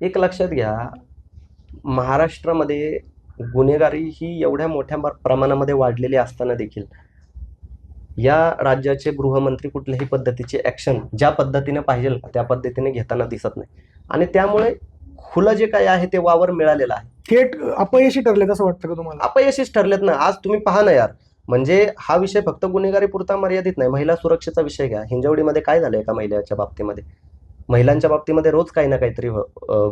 एक लक्षात घ्या महाराष्ट्रामध्ये गुन्हेगारी ही एवढ्या मोठ्या प्रमाणामध्ये वाढलेली असताना देखील या राज्याचे गृहमंत्री कुठल्याही पद्धतीची ऍक्शन ज्या पद्धतीने पाहिजे त्या पद्धतीने घेताना दिसत नाही. आणि त्यामुळे खुलं जे काही आहे ते वावर मिळालेलं आहे. थेट अपयशी ठरले असं वाटतं का तुम्हाला? अपयशीच ठरलेत ना. आज तुम्ही पहा ना यार. म्हणजे हा विषय फक्त गुन्हेगारी पुरता मर्यादित नाही. महिला सुरक्षेचा विषय घ्या. हिंजवडीमध्ये काय झालंय का महिलाच्या बाबतीमध्ये? महिलांच्या बाबतीमध्ये रोज काही ना काहीतरी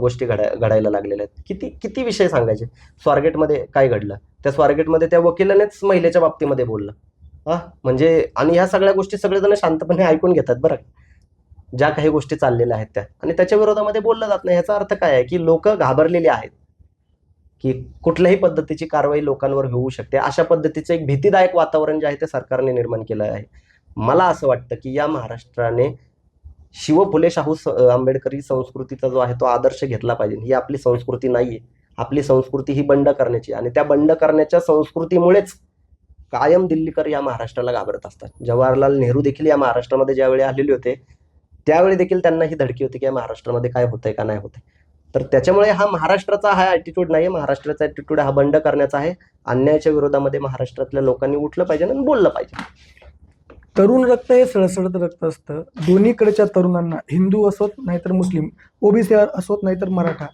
गोष्टी घडाय घडायला लागलेल्या आहेत. किती किती विषय सांगायचे? स्वारगेटमध्ये काय घडलं? त्या स्वारगेटमध्ये त्या वकिलानेच महिलेच्या बाबतीमध्ये बोललं. हा? म्हणजे आणि ह्या सगळ्या गोष्टी सगळेजण शांतपणे ऐकून घेतात बरं. ज्या काही गोष्टी चाललेल्या आहेत त्या. आणि त्याच्या विरोधामध्ये बोललं जात नाही. याचा अर्थ काय आहे? की लोक घाबरलेली आहेत. की कुठल्याही पद्धतीची कारवाई लोकांवर होऊ शकते. अशा पद्धतीचं एक भीतीदायक वातावरण जे आहे ते सरकारने निर्माण केलं आहे. मला असं वाटतं की या महाराष्ट्राने शिव फुले शाहू आंबेडकरी संस्कृतीचा जो आहे तो आदर्श घेतला पाहिजे. ही आपली संस्कृती नाहीये. आपली संस्कृती ही बंड करण्याची आणि त्या बंड करण्याच्या संस्कृतीमुळेच कायम दिल्लीकर या महाराष्ट्राला घाबरत असतात. जवाहरलाल नेहरू देखील या महाराष्ट्रामध्ये ज्यावेळी आलेले होते त्यावेळी देखील त्यांना ही धडकी होती की या महाराष्ट्रामध्ये काय होतंय का नाही होतंय. तर त्याच्यामुळे हा महाराष्ट्राचा हा ॲटिट्यूड नाही महाराष्ट्राचा ॲटिट्यूड हा बंड करण्याचा आहे. अन्यायाच्या विरोधामध्ये महाराष्ट्रातल्या लोकांनी उठलं पाहिजे आणि बोललं पाहिजे. तरुण रक्त हे सळसळत रक्त असतं. दोन्हीकडच्या तरुणांना हिंदू असोत नाहीतर मुस्लिम ओबीसी असोत नाहीतर मराठा.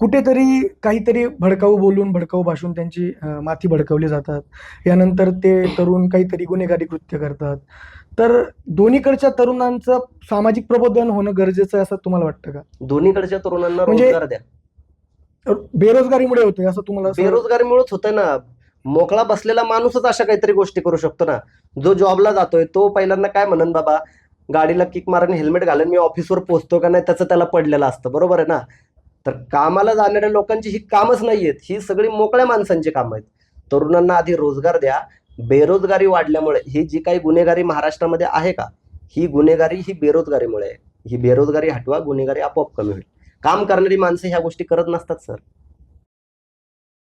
कुठेतरी काहीतरी भडकाऊ बोलून भडकाऊ भाषून त्यांची माथी भडकवली जातात. यानंतर ते तरुण काहीतरी गुन्हेगारी कृत्य करतात. तर दोन्हीकडच्या तरुणांचं सामाजिक प्रबोधन होणं गरजेचं आहे असं तुम्हाला वाटतं का? दोन्हीकडच्या तरुणांना म्हणजे बेरोजगारीमुळे होतंय असं तुम्हाला बेरोजगारीमुळेच होतंय ना. मोकळा बसलेला माणूसच अशा काहीतरी गोष्टी करू शकतो ना. जो जॉबला जातोय तो पहिल्यांदा काय म्हणन बाबा गाडीला किक मारून हेल्मेट घालून मी ऑफिसवर पोहोचतो का नाही त्याचं त्याला पडलेलं असतं. बरोबर आहे ना? तर कामाला जाणाऱ्या लोकांची ही कामच नाहीयेत ही सगळी मोकळ्या माणसांची कामं आहेत. तरुणांना आधी रोजगार द्या. बेरोजगारी वाढल्यामुळे ही जी काही गुन्हेगारी महाराष्ट्रामध्ये आहे का? ही गुन्हेगारी ही बेरोजगारीमुळे आहे. ही बेरोजगारी हटवा गुन्हेगारी आपोआप कमी होईल. काम करणारी माणसं ह्या गोष्टी करत नसतात सर.